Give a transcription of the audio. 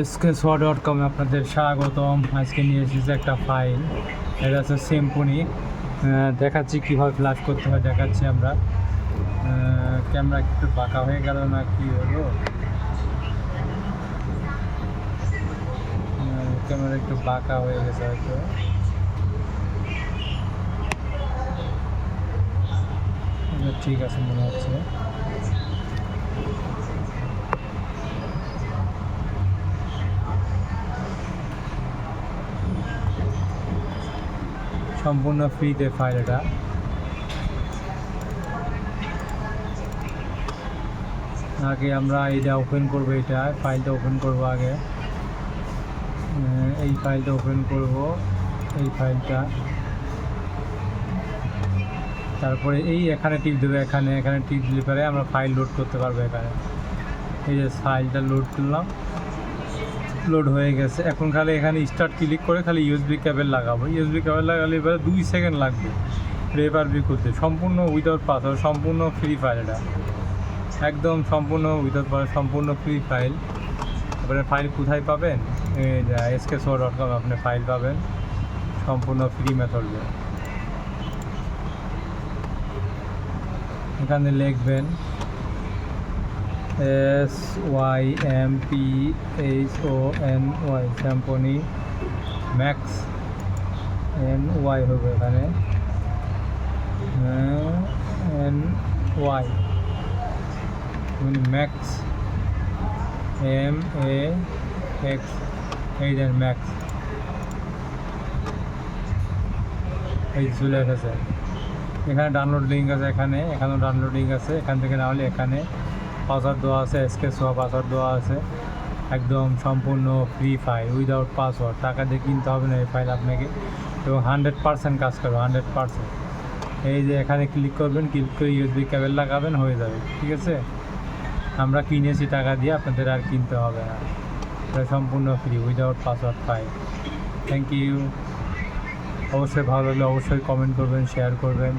SK dot কমে আপনাদের স্বাগতম। আজকে নিয়ে এসেছি একটা ফাইল এটা হচ্ছে সিম্পনি দেখাচ্ছি কীভাবে ফ্লাশ করতে হয় দেখাচ্ছি আমরা। ক্যামেরা একটু বাঁকা হয়ে গেল না কি হলো? ক্যামেরা একটু বাঁকা হয়ে গেছে হয়তো। আচ্ছা, ঠিক আছে মনে হচ্ছে। সম্পূর্ণ ফ্রিতে ফাইল এটা। আগে আমরা এটা ওপেন করব এটা ফাইলটা ওপেন করব আগে। এই ফাইলটা ওপেন করব, এই ফাইলটা তারপরে এই এখানে টিপ দেবে, এখানে এখানে টিপ দিলে পরে আমরা ফাইল লোড করতে পারব এখানে। এই যে ফাইলটা লোড করলাম। লোড হয়ে গেছে। এখন খালি এখানে স্টার্ট ক্লিক করে খালি ইউএসবি কেবল লাগাবো। ইউএসবি কেবল লাগালে এবারে দুই সেকেন্ড লাগবে রেপার বি করতে সম্পূর্ণ উইদাউট পাসওয়ার্ড সম্পূর্ণ ফ্রি ফাইল এটা। একদম সম্পূর্ণ উইদাউট সম্পূর্ণ ফ্রি ফাইল এবারে ফাইল কোথায় পাবেন? এসকে শো ডট কম আপনি ফাইল পাবেন। সম্পূর্ণ ফ্রি মেথড এখানে লিখবেন S Y M P H O N Y Symphony max N Y হবে এখানে। N Y max M A X এই দেন ম্যাক্স এই চলে এসেছে। এখানে ডাউনলোড লিঙ্ক আছে এখানে, এখানেও ডাউনলোড লিঙ্ক আছে, এখান থেকে না হলে এখানে পাসওয়ার্ড দেওয়া আছে এসকে সোয়া পাসওয়ার্ড দেওয়া আছে। একদম সম্পূর্ণ ফ্রি ফাইল উইদাউট পাসওয়ার্ড টাকা দিয়ে কিনতে হবে না এই ফাইল আপনাকে। এবং হান্ড্রেড পার্সেন্ট কাজ করবে হান্ড্রেড পার্সেন্ট এই যে এখানে ক্লিক করবেন ক্লিক করে ইউএসবি কেবল লাগাবেন, হয়ে যাবে। ঠিক আছে? আমরা কিনেছি টাকা দিয়ে, আপনাদের আর কিনতে হবে না। এটা সম্পূর্ণ free without password file thank you অবশ্যই ভালো লাগলে অবশ্যই কমেন্ট করবেন শেয়ার করবেন।